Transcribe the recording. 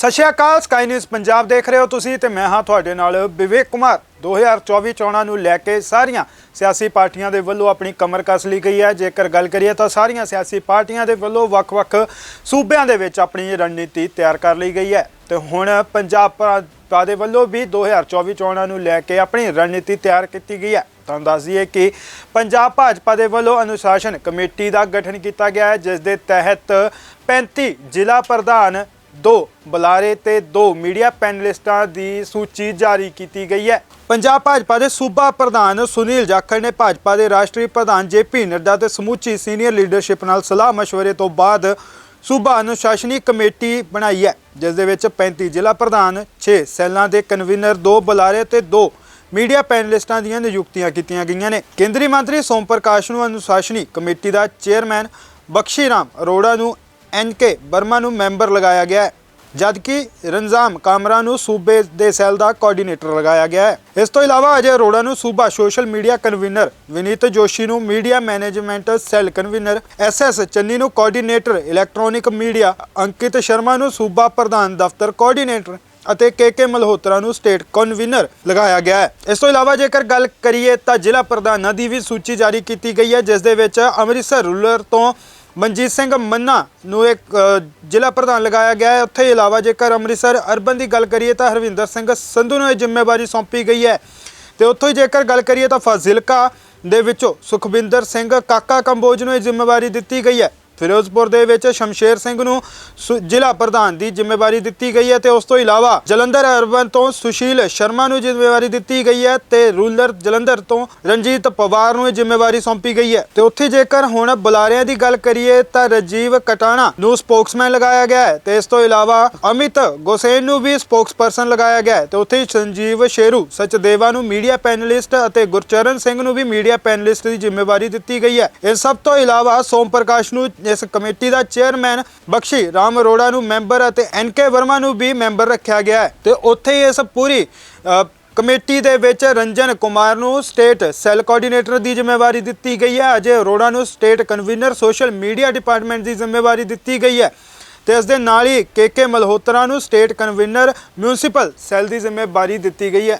ਸਤਿ ਸ਼੍ਰੀ ਅਕਾਲ ਸਕਾਈ ਨਿਊਜ਼ ਪੰਜਾਬ ਦੇਖ ਰਹੇ ਹੋ ਤੁਸੀਂ ਤੇ ਮੈਂ ਹਾਂ ਤੁਹਾਡੇ ਨਾਲ ਵਿਵੇਕ ਕੁਮਾਰ। 2024 ਚੋਣਾਂ ਨੂੰ ਲੈ ਕੇ ਸਾਰੀਆਂ ਸਿਆਸੀ ਪਾਰਟੀਆਂ ਦੇ ਵੱਲੋਂ ਆਪਣੀ ਕਮਰ ਕੱਸ ਲਈ ਗਈ ਹੈ। ਜੇਕਰ ਗੱਲ ਕਰੀਏ ਤਾਂ ਸਾਰੀਆਂ ਸਿਆਸੀ ਪਾਰਟੀਆਂ ਦੇ ਵੱਲੋਂ ਵੱਖ-ਵੱਖ ਸੂਬਿਆਂ ਦੇ ਵਿੱਚ ਆਪਣੀ ਰਣਨੀਤੀ ਤਿਆਰ ਕਰ ਲਈ ਗਈ ਹੈ। ਤੇ ਹੁਣ ਪੰਜਾਬ ਭਾਜਪਾ ਦੇ ਵੱਲੋਂ ਵੀ 2024 ਚੋਣਾਂ ਨੂੰ ਲੈ ਕੇ ਆਪਣੀ ਰਣਨੀਤੀ ਤਿਆਰ ਕੀਤੀ ਗਈ ਹੈ। ਤੁਹਾਨੂੰ ਦੱਸ ਦਈਏ ਕਿ ਪੰਜਾਬ ਭਾਜਪਾ ਦੇ ਵੱਲੋਂ ਅਨੁਸ਼ਾਸਨ ਕਮੇਟੀ ਦਾ ਗਠਨ ਕੀਤਾ ਗਿਆ ਹੈ, ਜਿਸ ਦੇ ਤਹਿਤ 35 ਜ਼ਿਲ੍ਹਾ ਪ੍ਰਧਾਨ ਦੋ ਬੁਲਾਰੇ ਤੇ ਦੋ ਮੀਡੀਆ ਪੈਨਲਿਸਟਾਂ ਦੀ ਸੂਚੀ ਜਾਰੀ ਕੀਤੀ ਗਈ ਹੈ। ਪੰਜਾਬ ਭਾਜਪਾ ਦੇ ਸੂਬਾ ਪ੍ਰਧਾਨ ਸੁਨੀਲ ਜਾਖੜ ਨੇ ਭਾਜਪਾ ਦੇ ਰਾਸ਼ਟਰੀ ਪ੍ਰਧਾਨ ਜੇਪੀ ਨੱਡਾ ਤੇ ਸਮੁੱਚੀ ਸੀਨੀਅਰ ਲੀਡਰਸ਼ਿਪ ਨਾਲ ਸਲਾਹ مشਵਰੇ ਤੋਂ ਬਾਅਦ ਸੂਬਾ ਅਨੁਸ਼ਾਸਨੀ ਕਮੇਟੀ ਬਣਾਈ ਹੈ, ਜਿਸ ਦੇ ਵਿੱਚ 35 ਜ਼ਿਲ੍ਹਾ ਪ੍ਰਧਾਨ 6 ਸੈਲਾਂ ਦੇ ਕਨਵੀਨਰ, ਦੋ ਬੁਲਾਰੇ ਤੇ ਦੋ ਮੀਡੀਆ ਪੈਨਲਿਸਟਾਂ ਦੀਆਂ ਨਿਯੁਕਤੀਆਂ ਕੀਤੀਆਂ ਗਈਆਂ ਨੇ। ਕੇਂਦਰੀ ਮੰਤਰੀ ਸੋਮ ਪ੍ਰਕਾਸ਼ ਨੂੰ ਅਨੁਸ਼ਾਸਨੀ ਕਮੇਟੀ ਦਾ ਚੇਅਰਮੈਨ ਬਖਸ਼ੀ ਰਾਮ ਅਰੋੜਾ ਨੂੰ ਐਨਕੇ ਬਰਮਾ ਨੂੰ ਮੈਂਬਰ ਲਗਾਇਆ ਗਿਆ ਹੈ, ਜਦਕਿ ਰੰਜ਼ਾਮ ਕਾਮਰਾ ਨੂੰ ਸੂਬੇ ਦੇ ਸੈੱਲ ਦਾ ਕੋਆਰਡੀਨੇਟਰ ਲਗਾਇਆ ਗਿਆ ਹੈ। ਇਸ ਤੋਂ ਇਲਾਵਾ ਅਜੇ ਅਰੋੜਾ ਨੂੰ ਸੂਬਾ social media convener Vineet Joshi ਨੂੰ media management cell convener S S Channi ਨੂੰ coordinator electronic media Ankit Sharma ਨੂੰ ਸੂਬਾ ਪ੍ਰਧਾਨ ਦਫ਼ਤਰ ਕੋਆਰਡੀਨੇਟਰ ਅਤੇ ਕੇਕੇ ਮਲਹੋਤਰਾ ਨੂੰ ਸਟੇਟ ਕਨਵੀਨਰ ਲਗਾਇਆ ਗਿਆ ਹੈ। ਇਸ ਤੋਂ ਇਲਾਵਾ ਜੇਕਰ ਗੱਲ ਕਰੀਏ ਤਾਂ ਜ਼ਿਲ੍ਹਾ ਪ੍ਰਧਾਨਾਂ ਦੀ ਵੀ ਸੂਚੀ ਜਾਰੀ ਕੀਤੀ ਗਈ ਹੈ, ਜਿਸ ਦੇ ਵਿੱਚ ਅੰਮ੍ਰਿਤਸਰ ਰੂਰਲ ਤੋਂ ਮਨਜੀਤ ਸਿੰਘ ਮੰਨਾ ਨੂੰ ਇੱਕ ਜ਼ਿਲ੍ਹਾ ਪ੍ਰਧਾਨ ਲਗਾਇਆ ਗਿਆ ਹੈ। ਉੱਥੇ ਇਲਾਵਾ ਜੇਕਰ ਅੰਮ੍ਰਿਤਸਰ ਅਰਬਨ ਦੀ ਗੱਲ ਕਰੀਏ ਤਾਂ ਹਰਵਿੰਦਰ ਸਿੰਘ ਸੰਧੂ ਨੂੰ ਇਹ ਜ਼ਿੰਮੇਵਾਰੀ ਸੌਂਪੀ ਗਈ ਹੈ। ਤੇ ਉੱਥੋਂ ਹੀ ਜੇਕਰ ਗੱਲ ਕਰੀਏ ਤਾਂ ਫਾਜ਼ਿਲਕਾ ਦੇ ਵਿੱਚੋਂ ਸੁਖਵਿੰਦਰ ਸਿੰਘ ਕਾਕਾ ਕੰਬੋਜ ਨੂੰ ਇਹ ਜ਼ਿੰਮੇਵਾਰੀ ਦਿੱਤੀ ਗਈ ਹੈ। ਫਿਰੋਜ਼ਪੁਰ ਦੇ ਵਿੱਚ ਸ਼ਮਸ਼ੇਰ ਸਿੰਘ ਨੂੰ ਸੁ- ਜ਼ਿਲ੍ਹਾ ਪ੍ਰਧਾਨ ਦੀ ਜ਼ਿੰਮੇਵਾਰੀ ਦਿੱਤੀ ਗਈ ਹੈ ਤੇ ਉਸ ਤੋਂ ਇਲਾਵਾ ਜਲੰਧਰ ਅਰਬਨ ਤੋਂ ਸੁਸ਼ੀਲ ਸ਼ਰਮਾ ਨੂੰ ਜ਼ਿੰਮੇਵਾਰੀ ਦਿੱਤੀ ਗਈ ਹੈ ਤੇ ਰੂਰਲ ਜਲੰਧਰ ਤੋਂ ਰਣਜੀਤ ਪਵਾਰ ਨੂੰ ਜ਼ਿੰਮੇਵਾਰੀ ਸੌਂਪੀ ਗਈ ਹੈ। ਤੇ ਉੱਥੇ ਜੇਕਰ ਹੁਣ ਬੁਲਾਰਿਆਂ ਦੀ ਗੱਲ ਕਰੀਏ ਤਾਂ ਰਜੀਵ ਕਟਾਣਾ ਨੂੰ ਸਪੋਕਸਮੈਨ ਲਗਾਇਆ ਗਿਆ ਹੈ ਤੇ ਇਸ ਤੋਂ ਇਲਾਵਾ ਅਮਿਤ ਗੋਸੇਨ ਨੂੰ ਵੀ ਸਪੋਕਸਪਰਸਨ ਲਗਾਇਆ ਗਿਆ ਹੈ ਤੇ ਉੱਥੇ ਸੰਜੀਵ ਸ਼ੇਰੂ ਸਚਦੇਵਾ ਨੂੰ ਮੀਡੀਆ ਪੈਨਲਿਸਟ ਅਤੇ ਗੁਰਚਰਨ ਸਿੰਘ ਨੂੰ ਵੀ ਮੀਡੀਆ ਪੈਨਲਿਸਟ ਦੀ ਜ਼ਿੰਮੇਵਾਰੀ ਦਿੱਤੀ ਗਈ ਹੈ। ਇਸ ਸਭ ਤੋਂ ਇਲਾਵਾ ਸੋਮ ਪ੍ਰਕਾਸ਼ ਨੂੰ ਇਸ ਕਮੇਟੀ ਦਾ ਚੇਅਰਮੈਨ ਬਖਸ਼ੀ ਰਾਮ ਅਰੋੜਾ ਨੂੰ ਮੈਂਬਰ ਅਤੇ ਐਨਕੇ ਵਰਮਾ ਨੂੰ ਵੀ ਮੈਂਬਰ ਰੱਖਿਆ ਗਿਆ ਹੈ। ਤੇ ਉੱਥੇ ਹੀ ਇਸ ਪੂਰੀ ਕਮੇਟੀ ਦੇ ਵਿੱਚ ਰੰਜਨ ਕੁਮਾਰ ਨੂੰ ਸਟੇਟ ਸੈੱਲ ਕੋਆਰਡੀਨੇਟਰ ਦੀ ਜ਼ਿੰਮੇਵਾਰੀ ਦਿੱਤੀ ਗਈ ਹੈ। ਅਜੇ ਅਰੋੜਾ ਨੂੰ state convener social media department ਦੀ ਜ਼ਿੰਮੇਵਾਰੀ ਦਿੱਤੀ ਗਈ ਹੈ। ਤੇ ਇਸ ਦੇ ਨਾਲ ਹੀ ਕੇਕੇ ਮਲਹੋਤਰਾ ਨੂੰ ਸਟੇਟ ਕਨਵੀਨਰ ਮਿਊਨਿਸਪਲ ਸੈੱਲ ਦੀ ਜ਼ਿੰਮੇਵਾਰੀ ਦਿੱਤੀ ਗਈ ਹੈ।